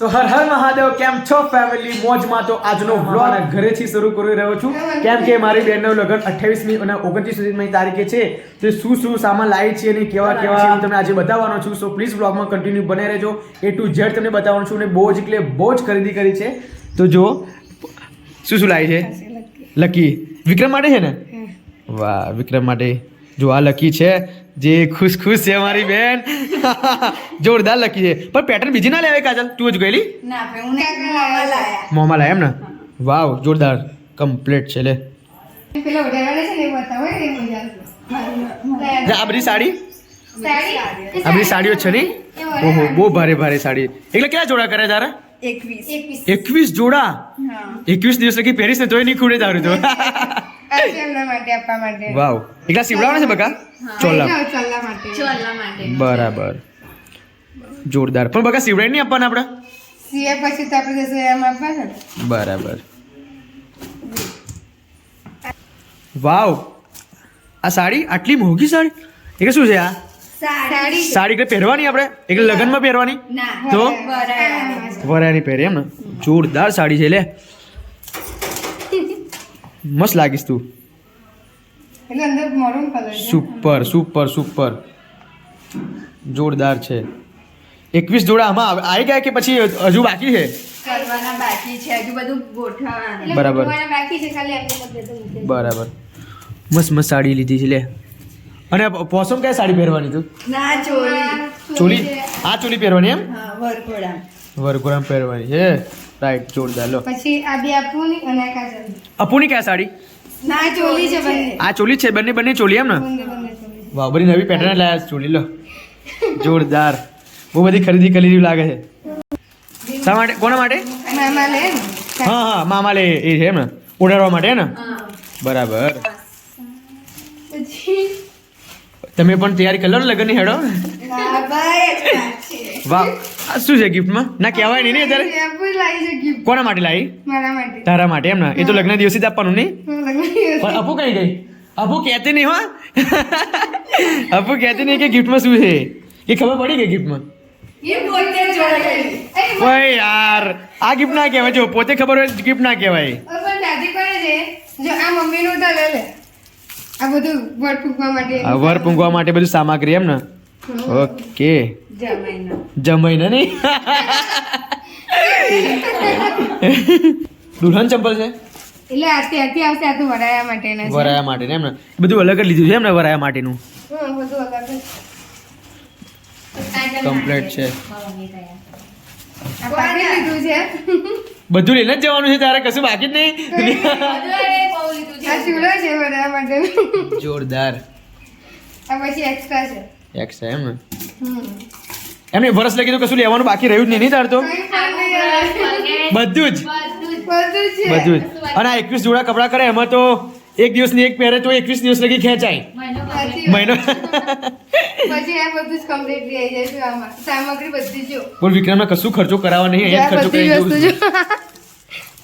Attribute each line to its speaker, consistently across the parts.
Speaker 1: તો હર હર મહાદેવ કેમ છો ફેમિલી મોજમાં તો આજનો વ્લોગ ઘરેથી શરૂ કરી રહ્યો છું. કેમ કે મારી બહેનનું લગ્ન 28મી અને 29મી તારીખે છે. તે શું શું સામાન લાવી છે અને કેવા કેવા હું. તમને આજે બતાવવાનો છું. સો પ્લીઝ વ્લોગમાં કન્ટિન્યુ બને રહેજો. એ ટુ ઝેડ તમને બતાવવાનો છું અને બહુ જ એટલે બહુ જ ખરીદી કરી છે. તો જો શું શું લાવી છે? લકી. વિક્રમ માટે છે ને? વાહ વિક્રમ માટે. જો આ લકી છે. જે ખુશ ખુશ છે મારી બેન. જોરદાર લખી છે. પણ પેટર્ન બીજી ના લેવાય કાજલ? તું જ ગયેલી?
Speaker 2: મોમાં લાયા.
Speaker 1: એમ ને? વાવ જોરદાર. કમ્પ્લીટ છે લે. આ બધી સાડી? આ બધી સાડીઓ છે ને? ઓહો બહુ ભારે ભારે સાડી. એટલે કેટલા જોડા કરે તારા?
Speaker 2: એકવીસ.
Speaker 1: જોડા? એકવીસ દિવસ લગી પહેરીશ ને તોય નહીં ખૂડે તારું તો.
Speaker 2: આ માટે આપવા માટે.
Speaker 1: વાવ. એકલા સીવડાવવાના છે બકા? ચોલા.
Speaker 2: જાઓ, માટે.
Speaker 3: ચોલા માટે.
Speaker 1: બરાબર. જોરદાર. પણ બકા સીવડાઈ નહીં આપવાના આપણે?
Speaker 2: સીએ પછી તો આપણે જશે એમ આપવાના.
Speaker 1: બરાબર. વાવ. આ સાડી આટલી મોંઘી સાડી? એટલે શું છે આ?
Speaker 2: સાડી.
Speaker 1: સાડી એટલે પહેરવાની આપણે? એટલે લગ્નમાં પહેરવાની? તો. વરાની પહેરે એમ ને જોરદાર સાડી છે લે. મસ્ત લાગીશ તું.
Speaker 2: એટલે અંદર મરૂન કલર છે.
Speaker 1: સુપર સુપર સુપર જોરદાર છે. એકવીસ જોડા આમાં આવે- આવી ગયા કે પછી હજુ બાકી છે?
Speaker 3: બાકી છે હજુ બધું ગોઠવવાનું.
Speaker 1: બરાબર.
Speaker 2: બાકી છે ખાલી.
Speaker 1: બરાબર. મસ્ત મસ્ત સાડી લીધી છે લે. અને પોસમ કઈ સાડી પહેરવાની તું?
Speaker 3: ના ચોલી.
Speaker 1: ચોલી? આ ચોલી પહેરવાની એમ?
Speaker 3: હા વરઘોડા.
Speaker 1: પહેરવાની છે રાઈટ જોરદાર લો.
Speaker 2: પછી આ બે આપવું અને કાજલ
Speaker 1: અપુની ક્યાં સાડી?
Speaker 2: ના ચોલી છે બંને.
Speaker 1: આ ચોલી છે બંને બંને ચોલી એમ ને. વાહ બધી નવી પેટર્ન લાયા ચોલી લો. જોરદાર. બહુ બધી ખરીદી કરી જેવું લાગે છે. શા માટે? કોના માટે?
Speaker 2: મામા લે
Speaker 1: હા હા મામા લે એ છે એમ ને? ઉડાડવા માટે ને? બરાબર. તમે પણ તૈયારી કરી લો ને લગ્નની હેડો. વાહ આ શું છે ગિફ્ટમાં? ના કહેવાય નહીં ને અત્યારે. કોના માટે લાવી? તારા માટે એમ ને? એ તો લગ્ન દિવસે જ આપવાનું નહીં?
Speaker 2: હું લગ્ન દિવસે
Speaker 1: પણ અપુ કઈ ગઈ? અપુ કહેતી નહીં હો. અપુ કહેતી નહીં કે ગિફ્ટમાં શું છે? એ ખબર પડી ગઈ ગિફ્ટમાં? ઓય યાર આ ગિફ્ટ ના કહેવાય. જો પોતે ખબર હોય ગિફ્ટ ના કહેવાય.
Speaker 2: જો આ મમ્મીનું તો લે લે. આ બધું વટ ફૂંકવા માટે.
Speaker 1: વર પૂંગવા માટે બધું સામગ્રી એમ ને? ઓકે.
Speaker 3: જમાઈનો.
Speaker 1: જમાઈને નહીં? દુલ્હન ચંપલ છે?
Speaker 2: એટલે આ ત્યાંથી આવશે આ તો વરાયા માટેના છે.
Speaker 1: વરાયા માટે એમને બધું અલગ જ લીધું છે એમને વરાયા માટેનું?
Speaker 2: હા બધું અલગ જ.
Speaker 1: કમ્પ્લીટ છે.
Speaker 2: આ? પાકી લીધું છે.
Speaker 1: બધું લઈને જ જવાનું છે તારે કશું બાકી જ નહીં?
Speaker 2: આ ચૂલો છે વરાયા માટે
Speaker 1: જોરદાર.
Speaker 2: એક્સ્ટ્રા
Speaker 1: એમ. એમને વરસ લગી તો કશું લેવાનું બાકી રહ્યું જ નહીં નહીં તાર તો. બધું જ.
Speaker 2: બધું
Speaker 1: જ. અને આ એકવીસ જોડા કપડાં કરે એમાં તો એક દિવસની એક પહેરે તો એકવીસ દિવસ લગી ખેંચાય. મહિનો
Speaker 2: પછી આ બધું જ કમ્પ્લીટ થઈ જાય છે આમાં. સામગ્રી બધી જો
Speaker 1: બોલ વિક્રમને કશું ખર્ચો કરાવવા નહીં અહીંયા જ ખર્ચો કરી દઉં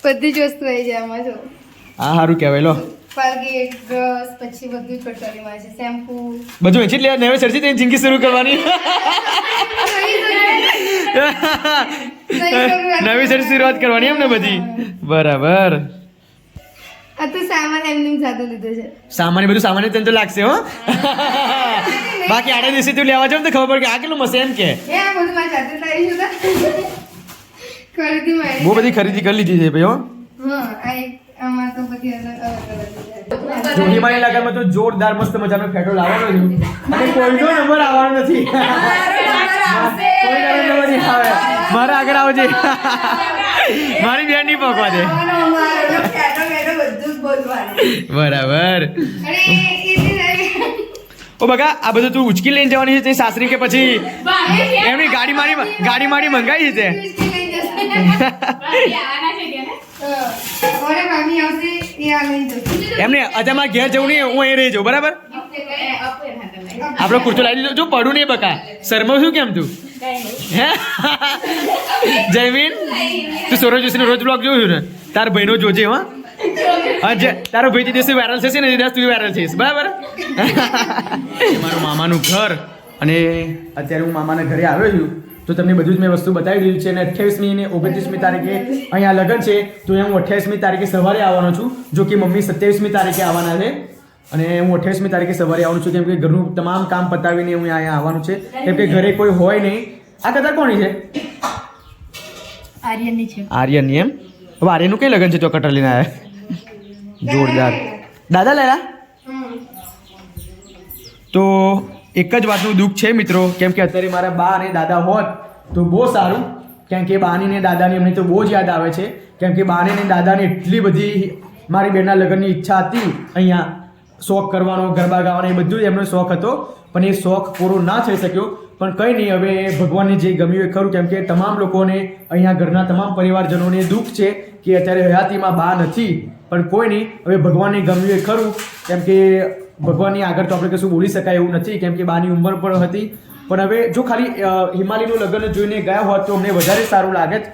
Speaker 2: બધી જ વસ્તુ આવી જાય આમાં જો.
Speaker 1: આ સારું કહેવાય લો.
Speaker 2: કોલગેટ બ્રશ પછી બધું ટોટલીમાં છે. શેમ્પુ
Speaker 1: બધું વેચી જ નવે સરથી તેની જિંદગી શરૂ કરવાની. નવી સર શરૂઆત કરવાની એમ ને બધી? બરાબર.
Speaker 2: આ તો સામાન એમને એમ સાદું છે.
Speaker 1: સામાન્ય બધું સામાન્ય તને તો લાગશે હો. બાકી આડે દિવસે તું લેવા જાવ તો ખબર પડે કે આ કેટલું મસ્ત એમ કે. બહુ બધી ખરીદી કરી લીધી છે ભાઈ હો.
Speaker 2: હા
Speaker 1: જોડીમાની લગનમાં તો જોરદાર મસ્ત મજાનો ફેટો લાવવાનો છું. અને કોઈનો નંબર આવવાનો નથી. મારા આગળ આવજે. મારી બેન નહીં પકવા દે. બરાબર. ઓ બગા આ બધું તું ઉચકી લઈને જવાની છે તે સાસરી કે પછી? એમની ગાડી મારી ગાડી મારી મંગાવી છે એમને મારે ઘેર જવું નહીં, હું અહીં રહી જાઉં, બરાબર? આપણો કુર્તો લાવી દીધો જો પડું નહીં બકા. શર્મા શું કેમ તું? હે? જયમીન, તું સોરો જોશીનો રોજ બ્લોગ જોયું ને? તાર ભાઈનો જોજે, હો. હા તારો ભાઈ જે દિવસે વાયરલ થશે ને, એ તું વાયરલ થઈશ, બરાબર? મારું મામાનું ઘર, અને અત્યારે હું મામાના ઘરે આવ્યો છું. તો તમને બધું જ મેં વસ્તુ બતાવી દીધું છે અને અઠ્યાવીસમી અને ઓગણત્રીસમી તારીખે અહીંયા લગ્ન છે તો એ હું અઠ્યાવીસમી તારીખે સવારે આવવાનો છું જો કે મમ્મી સત્યાવીસમી તારીખે આવવાના છે. અને હું અઠ્યાવીસમી તારીખે સવારે આવવાનું છું કેમ કે ઘરનું તમામ કામ પતાવીને હું અહીંયા આવવાનું છે. કેમ કે ઘરે કોઈ હોય નહીં. આ કથા કોની છે?
Speaker 2: આર્યનની છે.
Speaker 1: આર્યનની એમ? હવે આર્યનનું કઈ લગ્ન છે? તો કટર લઈને આવ્યા. જોરદાર. દાદા લેલા તો એક જ વાતનું દુઃખ છે મિત્રો, કેમ કે અત્યારે મારા બા અને દાદા હોત તો બહુ સારું. કેમ કે બાની ને દાદાની અમને તો બહુ જ યાદ આવે છે. કેમ કે બાને ને દાદાને એટલી બધી મારી બેનના લગ્નની ઈચ્છા હતી. અહીંયા શોખ કરવાનો, ગરબા ગાવાનો, એ બધું જ એમનો શોખ હતો. પણ એ શોખ પૂરો ના થઈ શક્યો. પણ કંઈ નહીં, હવે ભગવાનને જે ગમ્યું એ ખરું. કેમ કે તમામ લોકોને, અહીંયા ઘરના તમામ પરિવારજનોને દુઃખ છે કે અત્યારે હયાતીમાં બા નથી. પણ કોઈ નહીં, હવે ભગવાનને ગમ્યું એ ખરું. કેમ કે ભગવાનની આગળ તો આપણે કશું બોલી શકાય એવું નથી, કેમ કે બાની ઉંમર પણ હતી. પણ હવે જો ખાલી હિમાલયનું લગ્ન જોઈને ગયા હોત તો અમને વધારે સારું લાગે જ.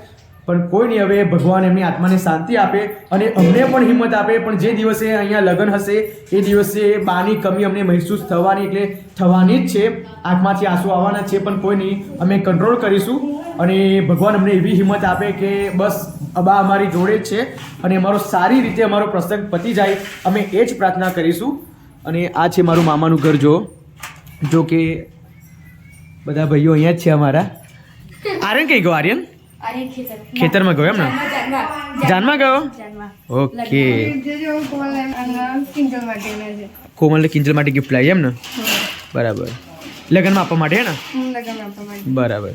Speaker 1: પણ કોઈ નહીં હવે ભગવાન એમની આત્માને શાંતિ આપે અને અમને પણ હિંમત આપે, પણ જે દિવસે અહીંયા લગ્ન હશે, એ દિવસે બાની કમી અમને મહેસૂસ થવાની, એટલે થવાની જ છે. આંખમાંથી આંસુ આવવાના છે, પણ કોઈ નહીં અમે કંટ્રોલ કરીશું. અને ભગવાન અમને એવી હિંમત આપે કે બસ, અબા અમારી જોડે જ છે. અને અમારો સારી રીતે અમારો પ્રસંગ પતી જાય. અમે એ જ પ્રાર્થના કરીશું. અને આ છે મારું મામાનું ઘર જો. જો કે બધા ભાઈઓ અહીંયા જ છે અમારા. આર્યન કઈ ગયો? આર્યન? ખેતરમાં ગયો એમ ને
Speaker 2: જાનમાં
Speaker 1: ગયો? ઓકે. કોમલને કિંજલ માટે ગિફ્ટ લાવી એમ ને બરાબર. લગ્નમાં આપવા માટે હે ને? બરાબર.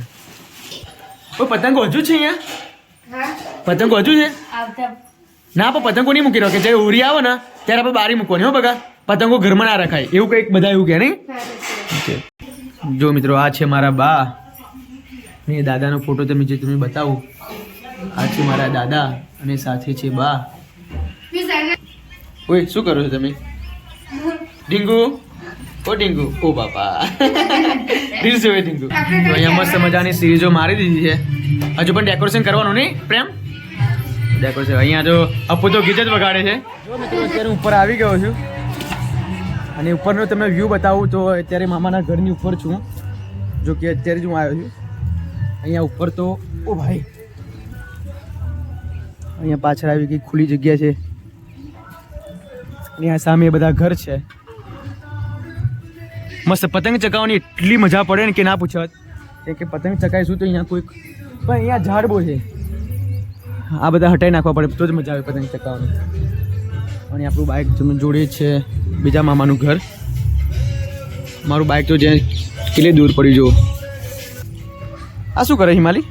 Speaker 1: ઓ પતંગ હજુ છે અહીંયા? પતંગ હજુ છે? ના પણ પતંગો નહીં મૂકી રહ્યો કે જ્યારે ઉરી આવે ને ત્યારે આપણે બારી મૂકવાની હો બગા. પતંગો ઘરમાં ના રખાય. એવું કંઈક બધા એવું કહે નહીં. જો મિત્રો આ છે મારા બા. ને દાદાનો ફોટો તમે જે તમે બતાવો આ છે મારા દાદા અને સાથે છે બા. ઓય શું કરો છો તમે? ડીંગુ? ઓ ડીંગુ. ઓ બાપા. રીલ્સ જોવે ડીંગુ. અહીંયા મસ્ત મજાની સિરીઝો મારી દીધી છે. હજુ પણ ડેકોરેશન કરવાનું નહીં? પ્રેમ? ડેકોરેશન અહીંયા તો અપુ તો ગીત જ વગાડે છે. જો મિત્રો અત્યારે હું ઉપર આવી ગયો છું. અને ઉપરનો તમને વ્યૂ બતાવું તો અત્યારે મામાના ઘરની ઉપર છું, જો કે અત્યારે જ હું આવ્યો છું. અહીંયા ઉપર તો, ઓ ભાઈ. અહીંયા પાછળ આવી ગઈ ખુલ્લી જગ્યા છે. અહીંયા સામે બધા ઘર છે. મસ્ત પતંગ ચગાવવાની એટલી મજા પડે ને કે ના પૂછત. કેમ કે પતંગ ચગાવીશું તો અહીંયા કોઈક પણ અહીંયા ઝાડ બહુ છે. આ બધા હટાઈ નાખવા પડે, તો જ મજા આવે પતંગ ચગાવવાની. અને આપણું બાઇક જોડે જ છે બીજા મામાનું ઘર. મારું બાઇક તો જ્યાં કેટલી દૂર પડ્યું જો આ શું કરે હિમાલી?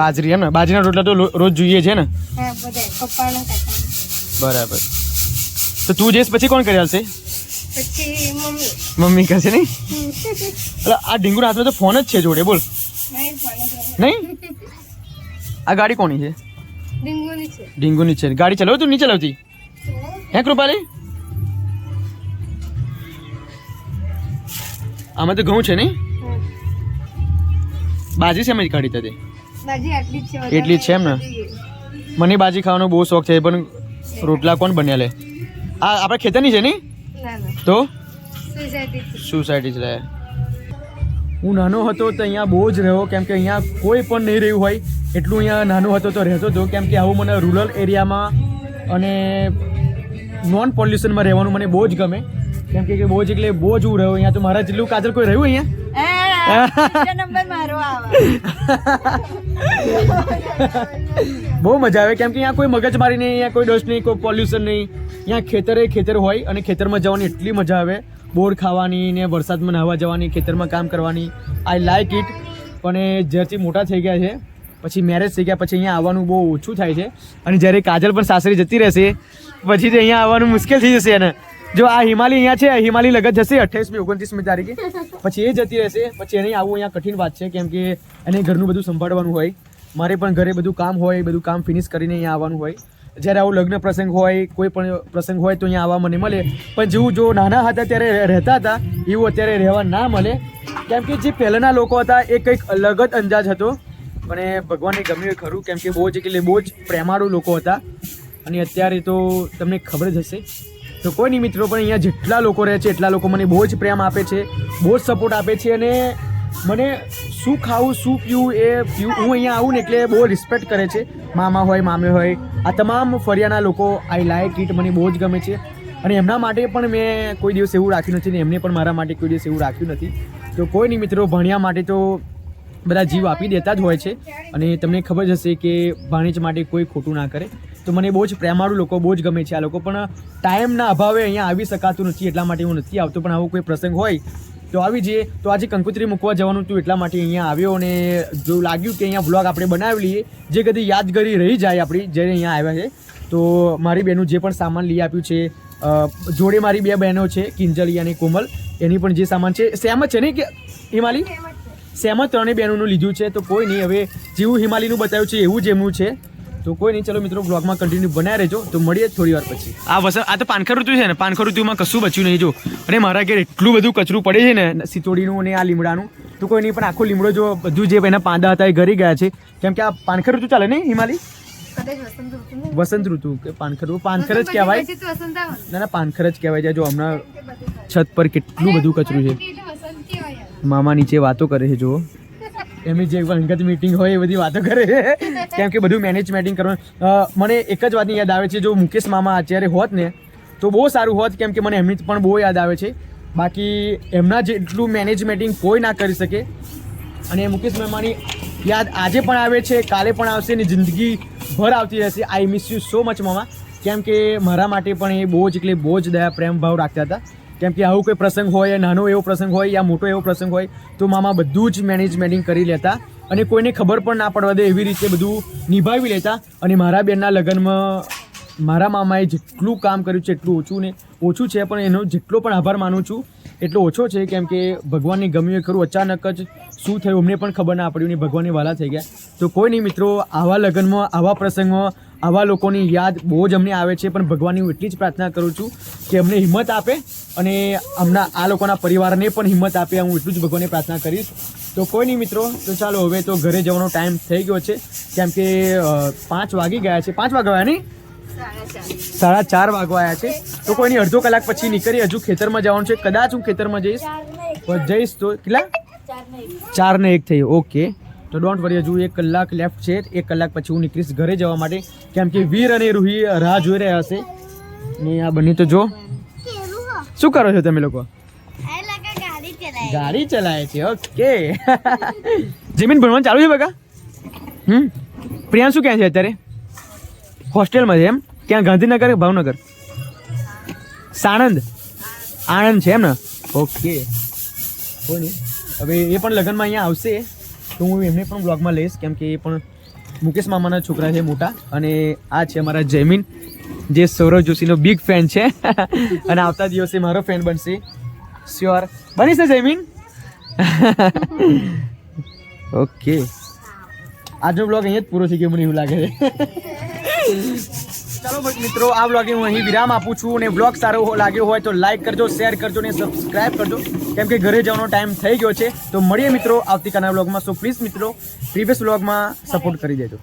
Speaker 2: બાજરી.
Speaker 1: એમ ને? બાજરીના રોટલા તો રોજ જોઈએ છે ને? બરાબર. તો તું જઈશ પછી કોણ કરી આવશે
Speaker 2: મમ્મી.
Speaker 1: કરશે નહીં? એટલે આ ઢીંગુ હાથમાં તો ફોન જ છે જોડે બોલ.
Speaker 2: નહીં
Speaker 1: નહીં? આ ગાડી કોની છે?
Speaker 2: ડીંગુની છે.
Speaker 1: ગાડી ચલાવ તું નહીં ચલાવતી હે કૃપાલી? આમાં તો ઘઉં છે નહીં? બાજી છે જ કાઢી તે.
Speaker 2: છે
Speaker 1: એટલી છે એમ ને? મને બાજી ખાવાનો બહુ શોખ છે પણ રોટલા કોણ બન્યા લે? આ આપણે ખેતરની છે નહીં? તો?
Speaker 2: સોસાયટી
Speaker 1: છે હું નાનો હતો તો અહીંયા બહુ જ રહ્યો કેમ કે અહીંયા કોઈ પણ નહીં રહ્યું હોય. એટલું અહીંયા નાનું હતો તો રહેતો હતો કેમ કે આવું મને રૂરલ એરિયામાં અને નોન પોલ્યુશનમાં રહેવાનું મને બહુ જ ગમે. કેમ કે બહુ જ એટલે બહુ જ હું રહ્યો અહીંયા તો મારા જેટલું કાજલ કોઈ રહ્યું અહીંયા? બહુ મજા આવે. કેમ કે અહીંયા કોઈ મગજમારી નહીં અહીંયા કોઈ ડસ્ટ નહીં કોઈ પોલ્યુશન નહીં. અહીંયા ખેતરે ખેતર હોય અને ખેતરમાં જવાની એટલી મજા આવે. બોર ખાવાની ને વરસાદમાં નાહવા જવાની ખેતરમાં કામ કરવાની. આઈ લાઈક ઇટ પણ એ જ્યારથી મોટા થઈ ગયા છે પછી મેરેજ થઈ ગયા, પછી અહીંયા આવવાનું બહુ ઓછું થાય છે. અને જ્યારે કાજલ પણ સાસરી જતી રહેશે, પછી તો અહીંયા આવવાનું મુશ્કેલ થઈ જશે એને. જો આ હિમાલી અહીંયા છે હિમાલી લગત જશે અઠ્યાવીસમી ઓગણત્રીસમી તારીખે. પછી એ જતી રહેશે, પછી એને આવું અહીંયા કઠિન વાત છે, કેમ કે એને ઘરનું બધું સંભાળવાનું હોય. મારે પણ ઘરે બધું કામ હોય, બધું કામ ફિનિશ કરીને અહીંયા આવવાનું હોય. જ્યારે આવું લગ્ન પ્રસંગ હોય, કોઈ પણ પ્રસંગ હોય, તો અહીંયા આવવા મને મળે. પણ જેવું જો નાના હતા ત્યારે રહેતા હતા, એવું અત્યારે રહેવા ના મળે. કેમ કે જે પહેલાંના લોકો હતા, એ કંઈક અલગ જ અંદાજ હતો. પણ એ ભગવાનને ગમ્યું ખરું, કેમ કે બહુ જ એટલે બહુ જ પ્રેમાળુ લોકો હતા. અને અત્યારે તો તમને ખબર જ હશે. તો કોઈ નહીં મિત્રો, પણ અહીંયા જેટલા લોકો રહે છે, એટલા લોકો મને બહુ જ પ્રેમ આપે છે, બહુ જ સપોર્ટ આપે છે અને મને શું ખાવું, શું પીવું એ પીવું, હું અહીંયા આવું ને એટલે બહુ રિસ્પેક્ટ કરે છે. મામા હોય, મામે હોય, આ તમામ ફરિયાના લોકો આઈ લાઈક ઇટ મને બહુ જ ગમે છે. અને એમના માટે પણ મેં કોઈ દિવસ એવું રાખ્યું નથી ને એમને પણ મારા માટે કોઈ દિવસ એવું રાખ્યું નથી. તો કોઈ નહીં મિત્રો, ભણ્યા માટે તો બધા જીવ આપી દેતા જ હોય છે. અને તમને ખબર જ હશે કે ભાણેજ માટે કોઈ ખોટું ના કરે. તો મને બહુ જ પ્રેમાળુ લોકો બહુ જ ગમે છે આ લોકો. પણ ટાઈમના અભાવે અહીંયા આવી શકાતું નથી, એટલા માટે હું નથી આવતો. પણ આવો કોઈ પ્રસંગ હોય, તો આવી જઈએ. તો આજે કંકોત્રી મૂકવા જવાનું હતું, એટલા માટે અહીંયા આવ્યો. અને જો લાગ્યું કે અહીંયા બ્લોગ આપણે બનાવી લઈએ, જે કદી યાદગારી રહી જાય આપણી, જ્યારે અહીંયા આવ્યા છે. તો મારી બહેનું જે પણ સામાન લઈ આપ્યું છે જોડે મારી બે બહેનો છે, કિંજલી અને કોમલ. એની પણ જે સામાન છે, સેમ જ છે ને કે હિમાલી સેમ જ ત્રણેય બહેનોનું લીધું છે? તો કોઈ નહીં હવે જેવું હિમાલયનું બતાવ્યું છે એવું જ એમનું છે. તો કોઈ નહીં ચલો મિત્રો બ્લોગમાં કન્ટિન્યુ બનાવી રહેજો. તો મળીએ થોડી વાર પછી. આ વસર આ તો પાનખર ઋતુ છે ને. પાનખર ઋતુમાં કશું બચ્યું નહીં જો. અને મારા ઘેર એટલું બધું કચરું પડે છે ને સિતોડીનું અને આ લીમડાનું. તો કોઈ નહીં પણ આખો લીમડો જો બધું જે એના પાંદા હતા એ ઘરી ગયા છે. કેમ કે આ પાનખર ઋતુ ચાલે ને હિમાલી?
Speaker 2: વસંત ઋતુ નહીં.
Speaker 1: વસંત ઋતુ કે પાનખર પાનખર જ કહેવાય.
Speaker 2: પછી તો વસંત આવે. ને.
Speaker 1: ના પાનખર જ કહેવાય. છે જો હમણાં છત પર કેટલું બધું કચરું છે
Speaker 2: એટલે વસંતી હોય યાર.
Speaker 1: મામા નીચે વાતો કરે છે, જુઓ. એમની જે અંગત મીટિંગ હોય, એ બધી વાતો કરે કેમ કે બધું મેનેજમેન્ટિંગ કરવાનું. મને એક જ વાતની યાદ આવે છે, જો મુકેશ મામા અત્યારે હોત ને, તો બહુ સારું હોત, કેમ કે મને એમની પણ બહુ યાદ આવે છે. બાકી એમના જેટલું મેનેજમેન્ટિંગ કોઈ ના કરી શકે. અને મુકેશ મામાની યાદ આજે પણ આવે છે, કાલે પણ આવશે ને જિંદગી ભર આવતી રહેશે. I miss you so much મામા. કેમ કે મારા માટે પણ એ બહુ જ એટલે બહુ જ દયા, પ્રેમ, ભાવ રાખતા હતા. કેમ કે આવું કોઈ પ્રસંગ હોય નાનો એવો પ્રસંગ હોય, યા મોટો એવો પ્રસંગ હોય, તો મામા બધું જ મેનેજમેન્ટિંગ કરી લેતા અને કોઈને ખબર પણ ના પડવા દે એવી રીતે બધું નિભાવી લેતા. અને મારા બેનના લગ્નમાં મારા મામાએ જેટલું કામ કર્યું છે, એટલું ઓછું ને ઓછું છે, પણ એનો જેટલો પણ આભાર માનું છું, એટલો ઓછો છે, કેમ કે ભગવાનને ગમ્યું એ ખરું, અચાનક જ શું થયું અમને પણ ખબર ના પડ્યું ને ભગવાનની વાલા થઈ ગયા. તો કોઈ નહીં મિત્રો, આવા લગ્નમાં, આવા પ્રસંગમાં આવા લોકોની યાદ બહુ જ અમને આવે છે પણ ભગવાનની હું એટલી જ પ્રાર્થના કરું છું કે અમને હિંમત આપે અને હમણાં આ લોકોના પરિવારને પણ હિંમત આપે હું એટલું જ ભગવાનને પ્રાર્થના કરીશ. તો કોઈ નહીં મિત્રો તો ચાલો હવે તો ઘરે જવાનો ટાઈમ થઈ ગયો છે કેમ કે પાંચ વાગી ગયા છે. પાંચ વાગવા નહીં? સાડા ચાર વાગવા આવ્યા છે. તો કોઈ નહીં અડધો કલાક પછી નીકળી હજુ ખેતરમાં જવાનું છે. કદાચ હું ખેતરમાં જઈશ જઈશ તો કેટલા? ચાર ને એક થઈ ઓકે. તો ડોન્ટ વરી હજુ એક કલાક લેફ્ટ છે. એક કલાક પછી હું નીકળીશ ઘરે જવા માટે. કેમ કે વીર અને રૂહી રાહ જોઈ રહ્યા હશે. ને આ બંને તો જો. શું કરો છો તમે લોકો? ગાડી ચલાવે છે, ઓકે. જમીન ભણવાનું ચાલુ છે બકા? હમ? પ્રિયાંશુ ક્યાં છે અત્યારે? હોસ્ટેલમાં છે એમ? ક્યાં? ગાંધીનગર કે ભાવનગર? સાણંદ? આણંદ છે એમ ને? ઓકે. હવે એ પણ લગ્નમાં અહીંયા આવશે. તો હું એમને પણ બ્લોગમાં લઈશ, કેમ કે એ પણ મુકેશ મામાના છોકરા છે મોટા અને આ છે અમારા જયમીન જે સૌરવ જોશીનો બિગ ફેન છે. અને આવતા દિવસે મારો ફેન બનશે. શ્યોર બનીશ ને જયમીન ઓકે આજનો બ્લોગ અહીંયા જ પૂરો થઈ ગયો, મને એવું લાગે છે. ચાલો મિત્રો, આ બ્લોગે હું અહીં વિરામ આપું છું અને બ્લોગ સારો લાગ્યો હોય તો લાઈક કરજો શેર કરજો અને સબસ્ક્રાઈબ કરજો. કેમ કે ઘરે જવાનો ટાઈમ થઈ ગયો છે. તો મળીએ મિત્રો આવતીકાલના બ્લોગમાં સો પ્લીઝ મિત્રો પ્રીવિયસ બ્લોગમાં સપોર્ટ કરી દેજો.